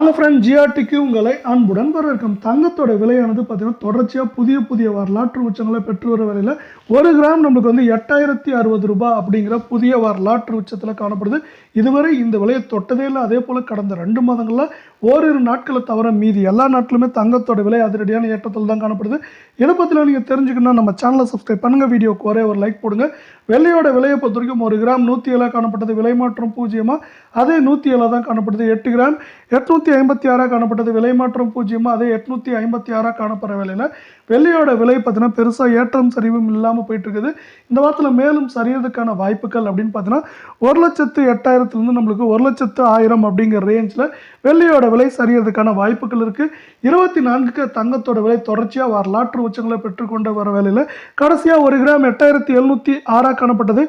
Hello friend ஜிஆர்டிக்கு உங்களை அன்புடன் வரவேற்கும். தங்கத்தோட விலையானது பார்த்தீங்கன்னா தொடர்ச்சியாக புதிய புதிய வரலாற்று உச்சங்களை பெற்று வர வேலையில் ஒரு கிராம் நம்மளுக்கு வந்து எட்டாயிரத்தி அறுபது ரூபாய் அப்படிங்கிற புதிய வரலாற்று உச்சத்தில் காணப்படுது. இதுவரை இந்த விலையை தொட்டதே இல்லை. அதே போல் கடந்த ரெண்டு மாதங்களில் ஓரிரு நாட்களை தவிர மீதி எல்லா நாட்டிலுமே தங்கத்தோட விலை அதிரடியான ஏற்றத்தில் தான் காணப்படுது. இதை பற்றிலாம் நீங்கள் தெரிஞ்சுக்கணும்னா நம்ம சேனலை சப்ஸ்கிரைப் பண்ணுங்கள் வீடியோக்கு ஒரே ஒரு லைக் போடுங்க. வெள்ளையோட விலையை பொறுத்த வரைக்கும் ஒரு கிராம் நூற்றி ஏழாக காணப்பட்டது. விலை மாற்றம் பூஜ்ஜியமாக அதே நூற்றி ஏழாக தான் காணப்படுது. எட்டு கிராம் எட்நூற்றி ஐம்பத்தி ஆறாக காணப்பட்டது. விலை மாற்றம் பூஜ்ஜியமாக அதே எட்நூற்றி ஐம்பத்தி ஆறாக காணப்படுற விலையில் வெள்ளியோட விலை பார்த்தீங்கன்னா பெருசாக ஏற்றம் சரிவும் இல்லாமல் போயிட்டு இருக்குது இந்த வாரத்தில் மேலும் சரியறதுக்கான வாய்ப்புகள் அப்படின்னு பார்த்தீங்கன்னா ஒரு லட்சத்து எட்டாயிரத்துலேருந்து நம்மளுக்கு ஒரு லட்சத்து ஆயிரம் அப்படிங்கிற ரேஞ்சில் வெள்ளியோட விலை சரியறதுக்கான வாய்ப்புகள் இருக்குது இருபத்தி நான்குக்கு தங்கத்தோட விலை தொடர்ச்சியாக வரலாற்று உச்சங்களை பெற்றுக்கொண்டு வர வேலையில் கடைசியாக ஒரு கிராம் எட்டாயிரத்தி எழுநூற்றி ஆறாக காணப்பட்டது.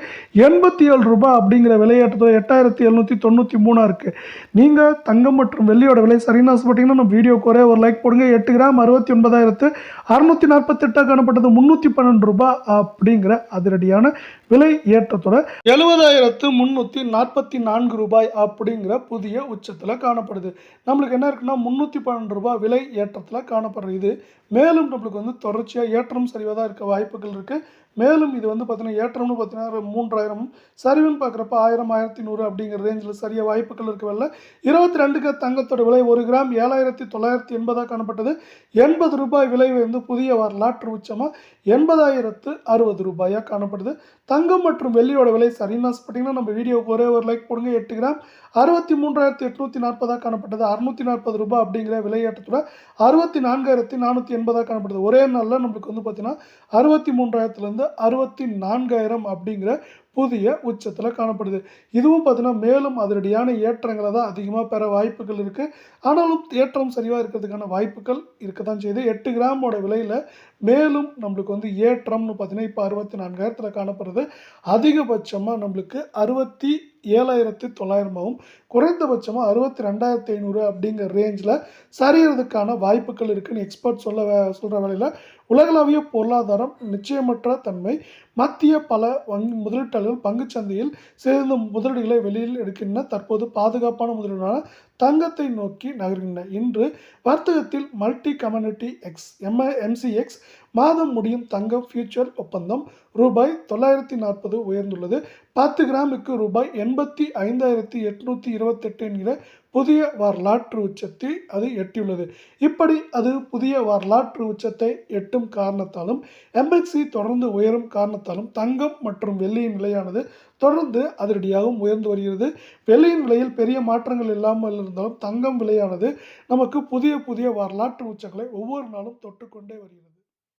எண்பத்தி ஏழு ரூபாய் அப்படிங்கிற விலையேற்றத்தில் எட்டாயிரத்தி எழுநூற்றி தொண்ணூற்றி மூணாக இருக்குது நீங்கள் தங்கம் மற்றும் வெள்ளி வெள்ளியோட விலை சரின்னு ஆசைப்பட்டீங்கன்னா நம்ம வீடியோ குறைய ஒரு லைக் போடுங்க. எட்டு கிராம் அறுபத்தி ஒன்பதாயிரத்து அறுநூற்றி நாற்பத்தெட்டாக காணப்பட்டது முந்நூற்றி பன்னெண்டு ரூபாய் அப்படிங்கிற அதிரடியான விலை ஏற்றத்தோட எழுபதாயிரத்து முந்நூற்றி நாற்பத்தி நான்கு ரூபாய் அப்படிங்கிற புதிய உச்சத்தில் காணப்படுது. நம்மளுக்கு என்ன இருக்குன்னா முந்நூற்றி பன்னெண்டு ரூபாய் விலை ஏற்றத்தில் காணப்படுற இது மேலும் நம்மளுக்கு வந்து தொடர்ச்சியாக ஏற்றம் சரிவாக இருக்க வாய்ப்புகள் இருக்குது மேலும் இது வந்து பார்த்தீங்கன்னா ஏற்றம்னு பார்த்தீங்கன்னா மூன்றாயிரம் சரிவுன்னு பார்க்குறப்ப ஆயிரம் ஆயிரத்தி நூறு அப்படிங்கிற ரேஞ்சில் சரியா வாய்ப்புகள் இருக்கவில்லை இருபத்தி ரெண்டுக்கு தங்கத்தோட விலை ஒரு கிராம் ஏழாயிரத்தி தொள்ளாயிரத்தி எண்பதாக காணப்பட்டது. எண்பது ரூபாய் விலை வந்து புதிய வரலாற்று உச்சமாக எண்பதாயிரத்து அறுபது ரூபாயாக காணப்படுது. தங்கம் மற்றும் வெள்ளியோட விலை சரின்னு பார்த்தீங்கன்னா நம்ம வீடியோ ஒரே ஒரு லைக் போடுங்க. எட்டு கிராம் அறுபத்தி மூன்றாயிரத்தி எட்நூற்றி நாற்பதாக காணப்பட்டது. அறுநூற்றி நாற்பது ரூபாய் அப்படிங்கிற விலையேற்றத்தோட அறுபத்தி நான்காயிரத்தி நானூற்றி எண்பதாக காணப்படுது. ஒரே நாளில் நம்மளுக்கு வந்து பார்த்தீங்கன்னா அறுபத்தி மூன்றாயிரத்துலேருந்து அறுபத்தி நான்காயிரம் அப்படிங்கிற புதிய உச்சத்தில் காணப்படுது. இதுவும் பார்த்தீங்கன்னா மேலும் அதிரடியான ஏற்றங்களை தான் அதிகமாக பெற வாய்ப்புகள் இருக்குது ஆனாலும் ஏற்றம் சரிவாக இருக்கிறதுக்கான வாய்ப்புகள் இருக்க தான் செய்யுது. எட்டு கிராமோட விலையில் மேலும் நம்மளுக்கு வந்து ஏற்றம்னு பார்த்தீங்கன்னா இப்போ அறுபத்தி நான்காயிரத்தில் காணப்படுறது அதிகபட்சமாக நம்மளுக்கு அறுபத்தி ஏழாயிரத்தி தொள்ளாயிரமாகவும் குறைந்தபட்சமாக அறுபத்தி ரெண்டாயிரத்தி ஐநூறு அப்படிங்கிற ரேஞ்சில் சரியறதுக்கான வாய்ப்புகள் இருக்குதுன்னு எக்ஸ்பர்ட் சொல்ல சொல்கிற வேலையில் உலகளாவிய பொருளாதாரம் நிச்சயமற்ற தன்மை மத்திய பல வங்கி முதலீட்டாளர்கள் பங்குச்சந்தையில் சேர்ந்த முதலீடுகளை வெளியில் எடுக்கின்றன தற்போது பாதுகாப்பான முதலீடான தங்கத்தை நோக்கி நகர்கின்றன. இன்று வர்த்தகத்தில் மல்டி கம்யூனிட்டி எக்ஸ் எம்ஐ எம்சிஎக்ஸ் மாதம் முடியும் தங்கம் ஃபியூச்சர் ஒப்பந்தம் ரூபாய் தொள்ளாயிரத்தி நாற்பது உயர்ந்துள்ளது. பத்து கிராமுக்கு ரூபாய் எண்பத்தி ஐந்தாயிரத்தி எட்நூற்றி இருபத்தெட்டு என்கிற புதிய வரலாற்று உச்சத்தை அது எட்டியுள்ளது. இப்படி அது புதிய வரலாற்று உச்சத்தை எட்டும் காரணத்தாலும் எம்எக்சி தொடர்ந்து உயரும் காரணத்தாலும் தங்கம் மற்றும் வெள்ளியின் விலையானது தொடர்ந்து அதிரடியாகவும் உயர்ந்து வருகிறது. வெள்ளியின் விலையில் பெரிய மாற்றங்கள் இல்லாமல் இருந்தாலும் தங்கம் விலையானது நமக்கு புதிய புதிய வரலாற்று உச்சங்களை ஒவ்வொரு நாளும் தொட்டுக்கொண்டே வருகிறது.